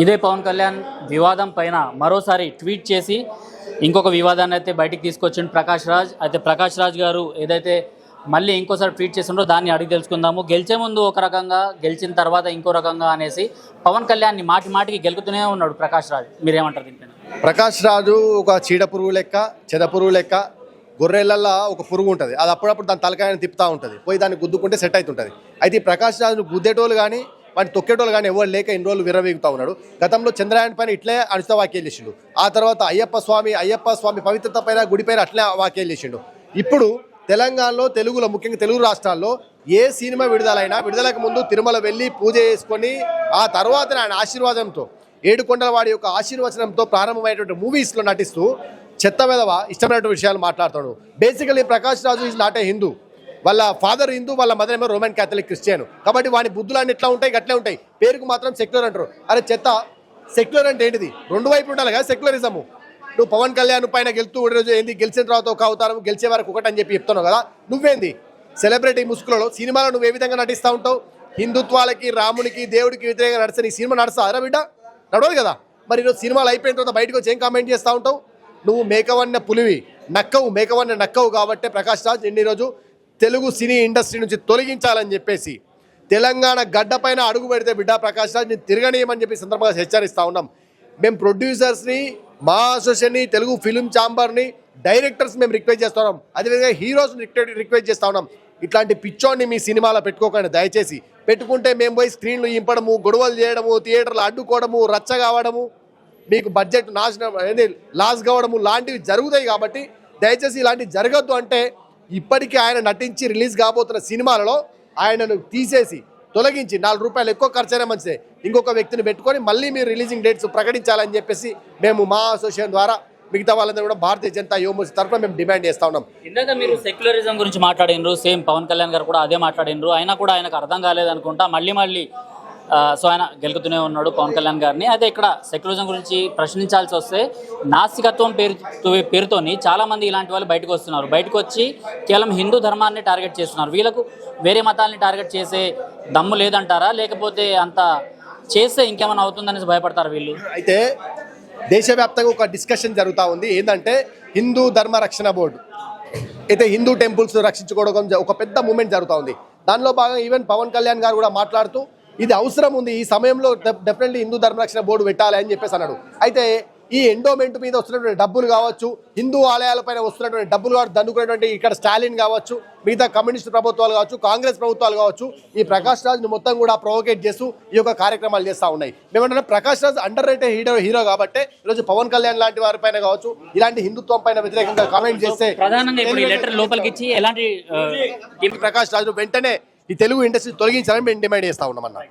ఇదే పవన్ కళ్యాణ్ వివాదం పైన మరోసారి ట్వీట్ చేసి ఇంకొక వివాదాన్ని అయితే బయటికి తీసుకొచ్చిండు ప్రకాష్ రాజ్. అయితే ప్రకాష్ రాజ్ గారు ఏదైతే మళ్ళీ ఇంకోసారి ట్వీట్ చేసిండ్రో దాన్ని అడిగి తెలుసుకుందాము. గెలిచే ముందు ఒక రకంగా గెలిచిన తర్వాత ఇంకో రకంగా అనేసి పవన్ కళ్యాణ్ని మాటి మాటికి గెలుకుతూనే ఉన్నాడు ప్రకాష్ రాజ్. మీరేమంటారు దీనిపైన ప్రకాష్ రాజు ఒక చీడ పురుగు లెక్క చెద పురుగు లెక్క గొర్రెలల్లో ఒక పురుగు ఉంటుంది. అది అప్పుడప్పుడు దాని తలకాయని తిప్పుతూ ఉంటుంది. పోయి దాన్ని గుద్దుకుంటే సెట్ అవుతుంటుంది. అయితే ప్రకాష్ రాజును గుద్దేటోళ్ళు కానీ వాడిని తొక్కేటోళ్ళు కానీ ఎవరు లేక ఇన్ని రోజులు విరవేగుతా ఉన్నాడు. గతంలో చంద్రయాన్ పైన ఇట్లే అనిత వాక్యాలు చేసిండు. ఆ తర్వాత అయ్యప్ప స్వామి అయ్యప్ప స్వామి పవిత్రత పైన గుడి పైన అట్లే వాక్యాలు చేసిండు. ఇప్పుడు తెలంగాణలో తెలుగులో ముఖ్యంగా తెలుగు రాష్ట్రాల్లో ఏ సినిమా విడుదలైనా విడుదలకు ముందు తిరుమల వెళ్ళి పూజ చేసుకొని ఆ తర్వాత ఆయన ఆశీర్వాదంతో ఏడుకొండల వాడి యొక్క ఆశీర్వచనంతో ప్రారంభమైనటువంటి మూవీస్లో నటిస్తూ చెత్త విధవ ఇష్టమైనటువంటి విషయాలు మాట్లాడతాడు basically Prakash Raju is not a Hindu వాళ్ళ ఫాదర్ హిందూ వాళ్ళ మదర్ ఏమో రోమన్ క్యాథలిక్ క్రిస్టియన్ కాబట్టి వాడి బుద్ధులు అన్ని ఎట్లా ఉంటాయి గట్లే ఉంటాయి. పేరుకు మాత్రం సెక్యులర్ అంటారు. అరే చెత్త సెక్యులర్ అంటే ఏంటిది? రెండు వైపు ఉండాలి కదా సెక్యులరిజము నువ్వు పవన్ కళ్యాణ్ పైన గెలుతూ రోజు ఏంది? గెలిచిన తర్వాత ఒక అవతారం గెలిచే వరకు ఒకటి అని చెప్పి చెప్తున్నావు కదా? నువ్వేంది? సెలబ్రిటీ ముసుగులలో సినిమాలో నువ్వు ఏ విధంగా నటిస్తూ ఉంటావు? హిందుత్వాలకి రామునికి దేవుడికి వ్యతిరేకంగా నడిస్తే నీ సినిమా నడుస్తా అరా బిడ్డ. నడవదు కదా? మరి ఈరోజు సినిమాలు అయిపోయిన తర్వాత బయటకు వచ్చి ఏం కామెంట్ చేస్తూ ఉంటావు? నువ్వు మేకవన్న పులివి నక్కవు మేకవన్న నక్కవు కాబట్టే ప్రకాష్ రాజ్ ఎన్ని రోజు తెలుగు సినీ ఇండస్ట్రీ నుంచి తొలగించాలని చెప్పేసి తెలంగాణ గడ్డ పైన అడుగు పెడితే బిడ్డా ప్రకాష్ రాజ్ నేను తిరగనీయమని చెప్పి సందర్భంగా హెచ్చరిస్తూ ఉన్నాం. మేము ప్రొడ్యూసర్స్ని మా అసోసియేషన్ని తెలుగు ఫిలిం ఛాంబర్ని డైరెక్టర్స్ మేము రిక్వెస్ట్ చేస్తున్నాం అదేవిధంగా హీరోస్ని రిక్వెస్ట్ చేస్తా ఉన్నాం. ఇట్లాంటి పిచ్చోడిని మీ సినిమాలో పెట్టుకోకండి దయచేసి. పెట్టుకుంటే మేము పోయి స్క్రీన్లు ఇంపడము గొడవలు చేయడము థియేటర్లు అడ్డుకోవడము రచ్చ కావడము మీకు బడ్జెట్ నాశనం అనేది లాస్ కావడము లాంటివి జరుగుతాయి కాబట్టి దయచేసి ఇలాంటివి జరగద్దు అంటే ఇప్పటికీ ఆయన నటించి రిలీజ్ కాబోతున్న సినిమాలలో ఆయనను తీసేసి తొలగించి నాలుగు రూపాయలు ఎక్కువ ఖర్చైనా మంచిదే. ఇంకొక వ్యక్తిని పెట్టుకొని మళ్ళీ మీరు రిలీజింగ్ డేట్స్ ప్రకటించాలని చెప్పేసి మేము మా అసోసియేషన్ ద్వారా మిగతా వాళ్ళందరూ కూడా భారతీయ జనతా యువమోర్చ తరఫున మేము డిమాండ్ చేస్తా ఉన్నాం. ఇందాక మీరు సెక్యులరిజం గురించి మాట్లాడినరు సేమ్ పవన్ కళ్యాణ్ గారు కూడా అదే మాట్లాడినరు అయినా కూడా ఆయనకు అర్థం కాలేదనుకుంటా మళ్ళీ మళ్ళీ సో ఆయన గెలుకుతూనే ఉన్నాడు పవన్ కళ్యాణ్ గారిని. అయితే ఇక్కడ సెక్యులరిజం గురించి ప్రశ్నించాల్సి వస్తే నాస్తికత్వం పేరు పేరుతోని చాలామంది ఇలాంటి వాళ్ళు బయటకు వస్తున్నారు. బయటకు వచ్చి కేవలం హిందూ ధర్మాన్ని టార్గెట్ చేస్తున్నారు. వీళ్ళకు వేరే మతాల్ని టార్గెట్ చేసే దమ్ము లేదంటారా? లేకపోతే అంత చేస్తే ఇంకేమైనా అవుతుందనేసి భయపడతారు వీళ్ళు? అయితే దేశవ్యాప్తంగా ఒక డిస్కషన్ జరుగుతూ ఉంది. ఏంటంటే హిందూ ధర్మ రక్షణ బోర్డు. అయితే హిందూ టెంపుల్స్ రక్షించుకోవడం జ- ఒక పెద్ద మూమెంట్ జరుగుతూ ఉంది. దానిలో భాగంగా ఈవెన్ పవన్ కళ్యాణ్ గారు కూడా మాట్లాడుతూ ఇది అవసరం ఉంది. ఈ సమయంలో డెఫినెట్లీ హిందూ ధర్మ రక్షణ బోర్డు పెట్టాలి అని చెప్పేసి అన్నాడు. అయితే ఈ ఎండోమెంట్ మీద వస్తున్నటువంటి డబ్బులు కావచ్చు హిందూ ఆలయాలపైన వస్తున్నటువంటి డబ్బులు కావచ్చు దండుకున్నటువంటి ఇక్కడ స్టాలిన్ కావచ్చు మిగతా కమ్యూనిస్ట్ ప్రభుత్వాలు కావచ్చు కాంగ్రెస్ ప్రభుత్వాలు కావచ్చు ఈ ప్రకాష్ రాజ్ను మొత్తం కూడా ప్రొవోకేట్ చేస్తూ ఈ యొక్క కార్యక్రమాలు చేస్తూ ఉన్నాయి. మేమంటే Prakash Raj underrated hero hero కాబట్టి ఈరోజు పవన్ కళ్యాణ్ లాంటి వారి పైన కావచ్చు ఇలాంటి హిందుత్వం పైన వ్యతిరేకంగా కామెంట్ చేస్తే ప్రధానంగా ఇప్పుడు ఈ లెటర్ లోపలికి ఇచ్చి ఎలాంటి ఆ, ప్రకాష్ రాజు వెంటనే ఈ తెలుగు ఇండస్ట్రీ తొలగించాలని మేము డిమాండ్ చేస్తా ఉన్నామన్నా